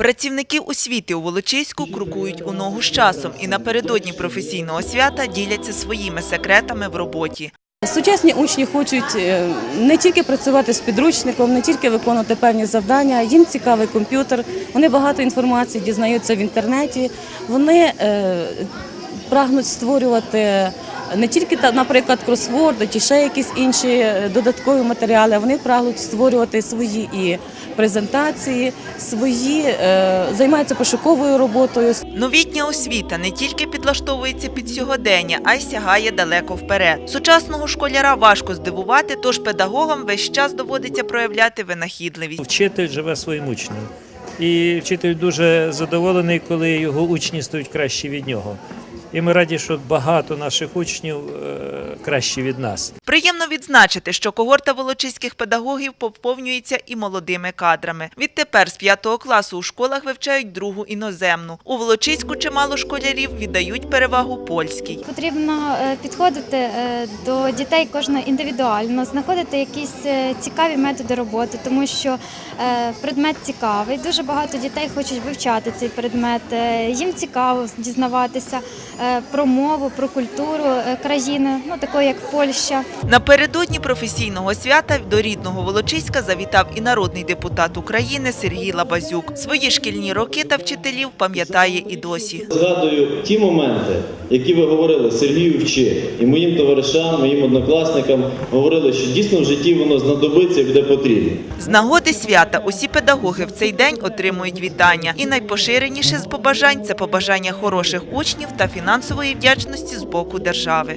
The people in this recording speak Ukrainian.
Працівники освіти у Волочиську крокують у ногу з часом і напередодні професійного свята діляться своїми секретами в роботі. Сучасні учні хочуть е, не тільки працювати з підручником, не тільки виконувати певні завдання. Їм цікавий комп'ютер. Вони багато інформації дізнаються в інтернеті. Вони е, прагнуть створювати не тільки та- наприклад, кросворди чи ще якісь інші е, додаткові матеріали. Вони прагнуть створювати свої і презентації, свої е, займаються пошуковою роботою. Новітня освіта не тільки підлаштовується під сьогодення, а й сягає далеко вперед. Сучасного школяра важко здивувати, тож педагогам весь час доводиться проявляти винахідливість. Вчитель живе своїм учнем. І вчитель дуже задоволений, коли його учні стають кращі від нього. І ми раді, що багато наших учнів е, кращі від нас. Приємно відзначити, що когорта волочиських педагогів поповнюється і молодими кадрами. Відтепер з п'ятого класу у школах вивчають другу іноземну. У Волочиську чимало школярів віддають перевагу польській. Потрібно е, підходити е, до дітей кожного індивідуально, знаходити якісь е, цікаві методи роботи, тому що предмет цікавий. Дуже багато дітей хочуть вивчати цей предмет. Їм цікаво дізнаватися про мову, про культуру країни, ну такої як Польща. Напередодні професійного свята до рідного Волочиська завітав і народний депутат України Сергій Лабазюк. Свої шкільні роки та вчителів пам'ятає і досі. Згадую ті моменти, які ви говорили Сергію вчи, і моїм товаришам, моїм однокласникам говорили, що дійсно в житті воно знадобиться і буде потрібно. З нагоди свята усі педагоги в цей день отримують вітання. І найпоширеніше з побажань це побажання хороших учнів та фінансової вдячності з боку держави.